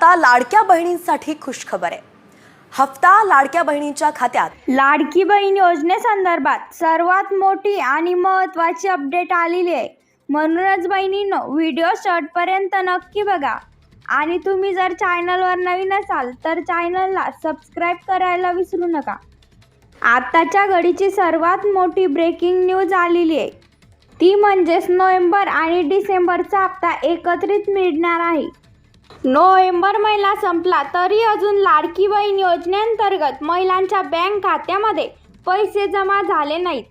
आता लाडक्या बहिणींसाठी खुशखबर आहे. हप्ता लाडक्या बहिणींच्या खात्यात. लाडकी बहीण योजनेसंदर्भात सर्वात मोठी आणि महत्त्वाची अपडेट आलेली आहे. म्हणूनच बहिणींनो व्हिडिओ शॉर्टपर्यंत नक्की बघा. आणि तुम्ही जर चॅनलवर नवीन असाल तर चॅनलला सबस्क्राईब करायला विसरू नका. आत्ताच्या घडीची सर्वात मोठी ब्रेकिंग न्यूज आलेली आहे. ती म्हणजेच नोव्हेंबर आणि डिसेंबरचा हप्ता एकत्रित मिळणार आहे. नोव्हेंबर महिना संपला तरी अजून लाडकी बहीण योजनेअंतर्गत महिलांच्या बँक खात्यामध्ये पैसे जमा झाले नाहीत.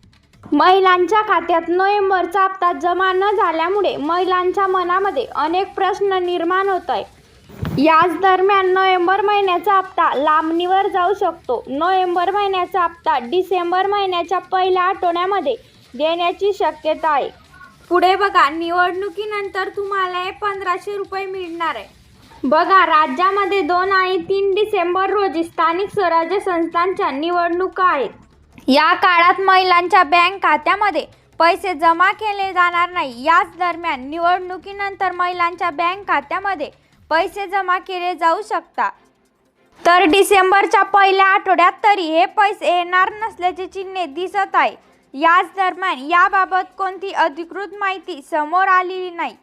महिलांच्या खात्यात नोव्हेंबरचा हप्ता जमा न झाल्यामुळे महिलांच्या मनामध्ये अनेक प्रश्न निर्माण होत आहे याच दरम्यान नोव्हेंबर महिन्याचा हप्ता लांबणीवर जाऊ शकतो. नोव्हेंबर महिन्याचा हप्ता डिसेंबर महिन्याच्या पहिल्या आठवड्यामध्ये देण्याची शक्यता आहे. पुढे बघा निवडणुकीनंतर तुम्हाला हे पंधराशे रुपये मिळणार आहे. बघा राज्यामध्ये दोन आणि तीन डिसेंबर रोजी स्थानिक स्वराज्य संस्थांच्या निवडणुका आहेत. या काळात महिलांच्या बँक खात्यामध्ये पैसे जमा केले जाणार नाही. याच दरम्यान निवडणुकीनंतर महिलांच्या बँक खात्यामध्ये पैसे जमा केले जाऊ शकतात. तर डिसेंबरच्या पहिल्या आठवड्यात तरी हे पैसे येणार नसल्याचे चिन्हे दिसत आहे याच दरम्यान याबाबत कोणती अधिकृत माहिती समोर आलेली नाही.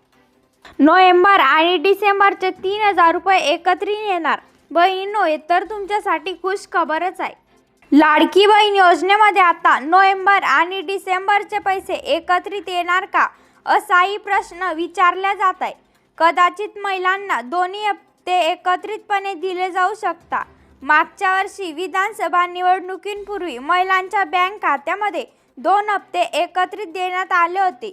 नोव्हेंबर आणि डिसेंबरचे तीन हजार रुपये एकत्रित येणार. बहिणींनो हे तर तुमच्यासाठी खुश खबरच आहे. लाडकी बहीण योजनेमध्ये आता नोव्हेंबर आणि डिसेंबरचे पैसे एकत्रित येणार का? असाही प्रश्न विचारला जात आहे कदाचित महिलांना दोन्ही हप्ते एकत्रितपणे दिले जाऊ शकता मागच्या वर्षी विधानसभा निवडणुकींपूर्वी महिलांच्या बँक खात्यामध्ये दोन हप्ते एकत्रित देण्यात आले होते.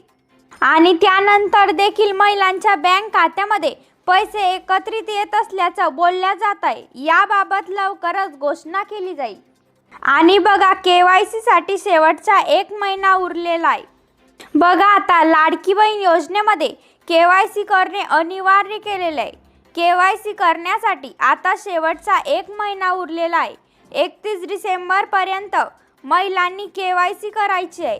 आणि त्यानंतर देखील महिलांच्या बँक खात्यामध्ये पैसे एकत्रित येत असल्याचं बोलल्या जात आहे. याबाबत लवकरच घोषणा केली जाईल. आणि बघा के वाय सीसाठी शेवटचा एक महिना उरलेला आहे. बघा आता लाडकी बहीण योजनेमध्ये के वाय सी करणे अनिवार्य केलेलं आहे. के वाय सी करण्यासाठी आता शेवटचा एक महिना उरलेला आहे. एकतीस डिसेंबरपर्यंत महिलांनी के वाय सी करायची आहे.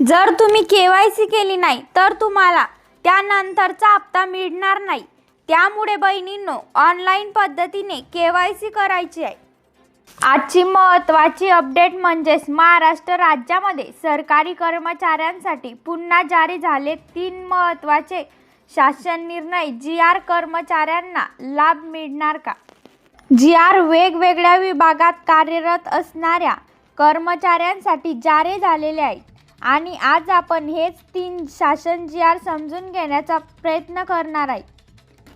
जर तुम्ही के वाय सी केली नाही तर तुम्हाला त्यानंतरचा हप्ता मिळणार नाही. त्यामुळे बहिणींनो ऑनलाईन पद्धतीने के वाय सी करायची आहे. आजची महत्त्वाची अपडेट म्हणजेच महाराष्ट्र राज्यामध्ये सरकारी कर्मचाऱ्यांसाठी पुन्हा जारी झाले तीन महत्त्वाचे शासन निर्णय. जी आर कर्मचाऱ्यांना लाभ मिळणार का? जी आर वेगवेगळ्या विभागात कार्यरत असणाऱ्या कर्मचाऱ्यांसाठी जारी झालेले आहेत आणि आज आपण हेच तीन शासन जी आर समजून घेण्याचा प्रयत्न करणार आहे.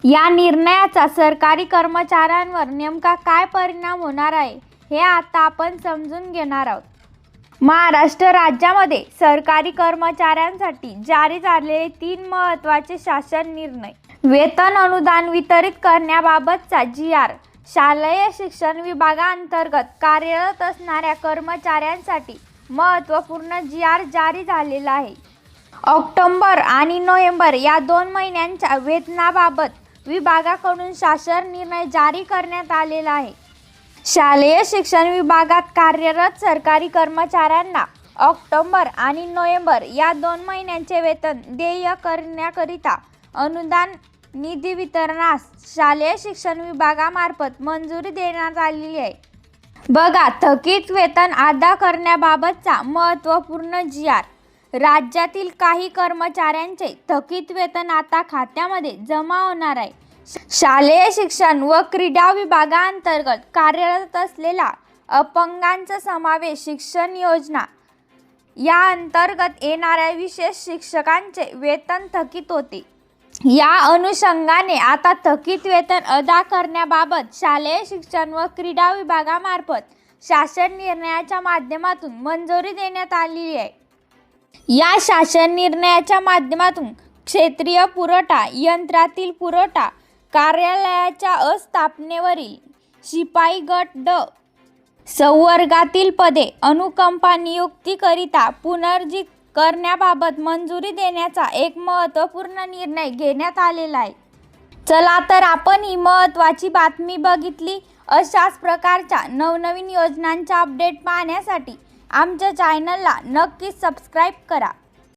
या निर्णयाचा सरकारी कर्मचाऱ्यांवर नेमका काय परिणाम होणार आहे हे आता आपण समजून घेणार आहोत. महाराष्ट्र राज्यामध्ये सरकारी कर्मचाऱ्यांसाठी जारी झालेले तीन महत्त्वाचे शासन निर्णय. वेतन अनुदान वितरित करण्याबाबतचा जी आर शालेय शिक्षण विभागाअंतर्गत कार्यरत असणाऱ्या कर्मचाऱ्यांसाठी महत्त्वपूर्ण जी आर जारी झालेला आहे. ऑक्टोंबर आणि नोव्हेंबर या दोन महिन्यांच्या वेतनाबाबत विभागाकडून शासन निर्णय जारी करण्यात आलेला आहे. शालेय शिक्षण विभागात कार्यरत सरकारी कर्मचाऱ्यांना ऑक्टोंबर आणि नोव्हेंबर या दोन महिन्यांचे वेतन देय करण्याकरिता अनुदान निधी वितरणास शालेय शिक्षण विभागामार्फत मंजुरी देण्यात आलेली आहे. बघा थकीत वेतन अदा करण्याबाबतचा महत्त्वपूर्ण जी आर राज्यातील काही कर्मचाऱ्यांचे थकीत वेतन आता खात्यामध्ये जमा होणार आहे. शालेय शिक्षण व क्रीडा विभागाअंतर्गत कार्यरत असलेल्या अपंगांचा समावेश शिक्षण योजना. या अंतर्गत येणाऱ्या विशेष शिक्षकांचे वेतन थकीत होते. या अनुषंगाने आता थकीत वेतन अदा करण्याबाबत शालेय शिक्षण व क्रीडा विभागामार्फत शासन निर्णयाच्या माध्यमातून मंजुरी देण्यात आली आहे. या शासन निर्णयाच्या माध्यमातून क्षेत्रीय पुरवठा यंत्रातील पुरवठा कार्यालयाच्या अस्थापनेवरील शिपाई गट ड संवर्गातील पदे अनुकंपा नियुक्तीकरिता पुनर्जित करण्याबाबत मंजुरी देण्याचा एक महत्त्वपूर्ण निर्णय घेण्यात आलेला आहे. चला तर आपण ही महत्त्वाची बातमी बघितली. अशाच प्रकारच्या नवनवीन योजनांच्या अपडेट पाहण्यासाठी आमच्या चॅनलला नक्कीच सबस्क्राईब करा.